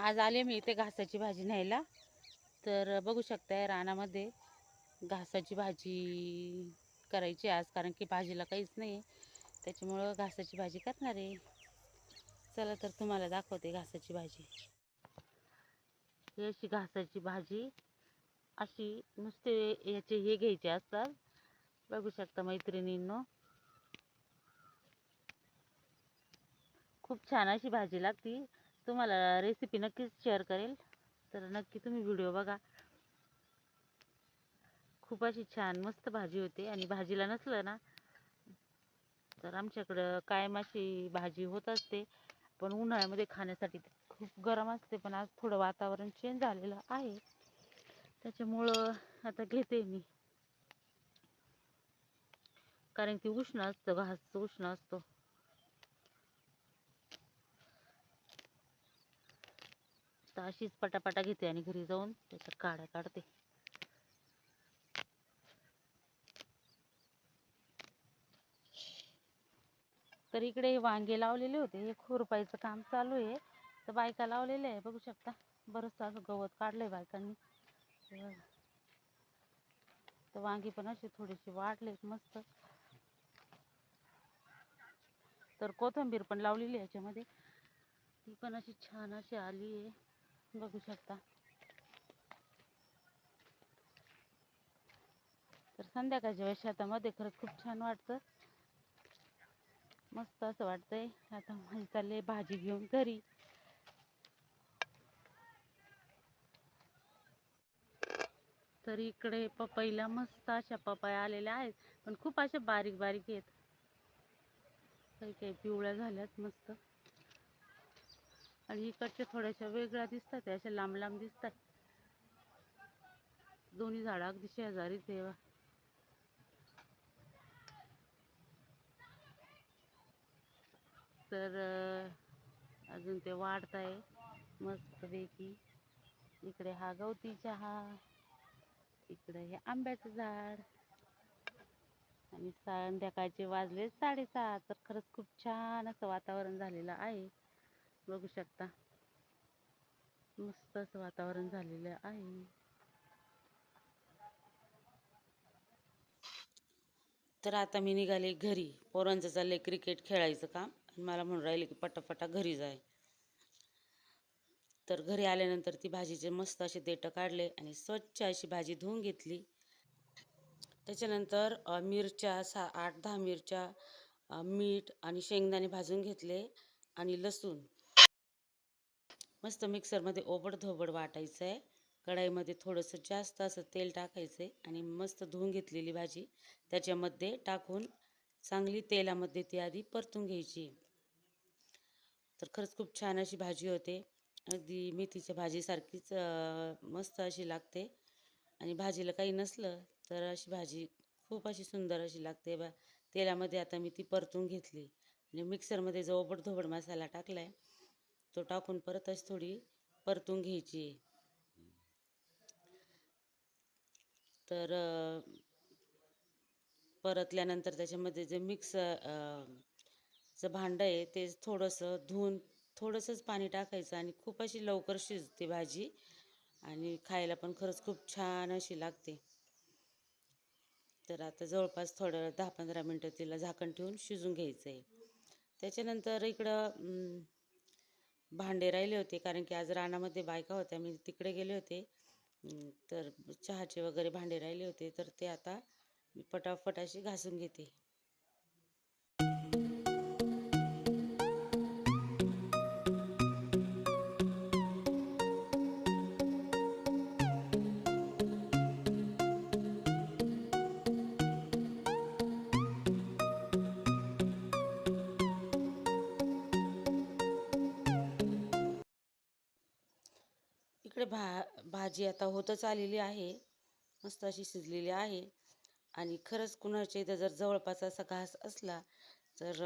आज आले मी इथे घासाची भाजी न्यायला. तर बघू शकताय रानामध्ये घासाची भाजी करायची आज कारण की भाजीला काहीच नाही आहे त्याच्यामुळं घासाची भाजी करणार आहे. चला तर तुम्हाला दाखवते घासाची भाजी. ही अशी घासाची भाजी अशी नुसते याचे हे घ्यायचे असतात. बघू शकता मैत्रिणींनो. खूप छान अशी भाजी लागती. तुम्हाला रेसिपी नक्कीच शेअर करेल. तर नक्की तुम्ही व्हिडिओ बघा. खूप अशी छान मस्त भाजी होते. आणि भाजीला नसलं ना तर आमच्याकडं कायम अशी भाजी होत असते. पण उन्हाळ्यामध्ये खाण्यासाठी खूप गरम असते. पण आज थोडं वातावरण चेंज झालेलं आहे. त्याच्यामुळं आता घेते मी. कारण की उष्ण असतं घास उष्ण असतो. आता अशीच पटापटा घेते आणि घरी जाऊन त्याच्या काड्या काढते. तर इकडे वांगे लावलेले होते. हे खुरपायचं काम चालू आहे. तर बायका लावलेले आहे. बघू शकता. बरंच असं गवत काढलंय बायकांनी. तर- वांगी पण असे थोडेसे वाढले मस्त. तर कोथिंबीर पण लावलेली आहे याच्यामध्ये. ती पण अशी छान अशी आली आहे. बघू शकता. तर संध्याकाळच्या वेळेस शेतामध्ये खरंच खूप छान वाटतं. मस्त असं वाटतंय. आता माझी चालले भाजी घेऊन घरी. तर इकडे पपईला मस्त अशा पपाया आलेल्या आहेत पण खूप अशा बारीक बारीक आहेत. काही काही पिवळ्या झाल्यात मस्त. आणि इकडच्या थोड्याशा वेगळ्या दिसतात अशा लांब लांब दिसतात. दोन्ही झाडं अगदी शेजारीच आहे तर अजून ते वाढत आहे मस्तपैकी. इकडे हा गवती चहा इकडे हे आंब्याचं झाड. आणि संध्याकाळचे वाजले साडेसहा तर खरंच खूप छान असं वातावरण झालेलं आहे. बघू शकता. मस्त असं वातावरण झालेलं आहे. तर आता मी निघाले घरी. पोरांचं चाललंय क्रिकेट खेळायचं काम. आणि मला म्हणून राहिले की पटापटा घरी जाय. तर घरी आल्यानंतर ती भाजीचे मस्त असे देठं काढले आणि स्वच्छ अशी भाजी धुवून घेतली. त्याच्यानंतर मिरच्या सा आठ दहा मिरच्या मीठ आणि शेंगदाणे भाजून घेतले आणि लसूण. मस्त मिक्सरमध्ये ओबडधोबड वाटायचं आहे. कढाईमध्ये थोडंसं जास्त असं तेल टाकायचं आहे आणि मस्त धुवून घेतलेली भाजी. त्याच्यामध्ये टाकून चांगली तेलामध्ये ती आधी परतून घ्यायची. तर खरंच खूप छान अशी भाजी होते. अगदी मेथीच्या भाजीसारखीच मस्त अशी लागते. आणि भाजीला काही नसलं तर अशी भाजी खूप अशी सुंदर अशी लागते बा. तेलामध्ये आता मी ती परतून घेतली. आणि मिक्सरमध्ये जो ओबडधोबड मसाला टाकला आहे तो टाकून परत अशी थोडी परतून घ्यायची. तर परतल्यानंतर त्याच्यामध्ये जे मिक्स चं भांडं आहे ते थोडंसं धुवून थोडंसंच पाणी टाकायचं आणि खूप अशी लवकर शिजते भाजी आणि खायला पण खरंच खूप छान अशी लागते. तर आता जवळपास थोडं दहा पंधरा मिनटं तिला झाकण ठेवून शिजून घ्यायचं आहे त्याच्यानंतर इकडं भांडे राहिले होते कारण की आज रानामध्ये बायका होत्या मी तिकडे गेले होते. तर चहाचे वगैरे भांडे राहिले होते तर ते आता मी पटापट अशी घासून घेते. इकडे भा भाजी आता होतच आलेली आहे. मस्त अशी शिजलेली आहे. आणि खरंच कुणाच्या इथं जर जवळपास असा घास असला तर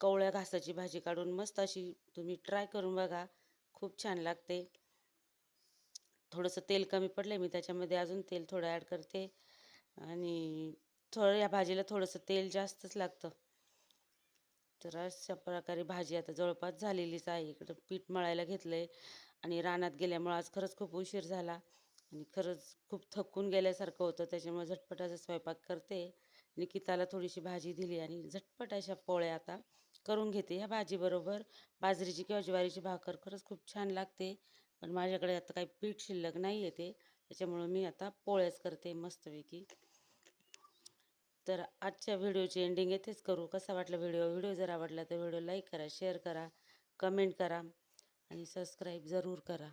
कवळ्या घासाची भाजी काढून मस्त अशी तुम्ही ट्राय करून बघा. खूप छान लागते. थोडंसं तेल कमी पडलं मी त्याच्यामध्ये अजून तेल थोडं ॲड करते. आणि थोडं या भाजीला थोडंसं तेल जास्तच लागतं. तर अशा प्रकारे भाजी आता जवळपास झालेलीच आहे. इकडं पीठ मळायला घेतलं आहे आणि रानात गेल्यामुळं आज खरंच खूप उशीर झाला आणि खरंच खूप थकून गेल्यासारखं होतं. त्याच्यामुळे झटपट असा स्वयंपाक करते. निकिताला थोडीशी भाजी दिली आणि झटपट अशा पोळ्या आता करून घेते ह्या भाजीबरोबर. बाजरीची किंवा ज्वारीची भाकर खरंच खूप छान लागते. पण माझ्याकडे आता काही पीठ शिल्लक नाही आहे ते. त्याच्यामुळं मी आता पोळ्याच करते मस्तपैकी. तर आजच्या व्हिडिओची एंडिंग येथेच करू. कसा वाटला व्हिडिओ? व्हिडिओ जर आवडला तर व्हिडिओ लाईक करा शेअर करा कमेंट करा. आणि सबस्क्राईब जरूर करा.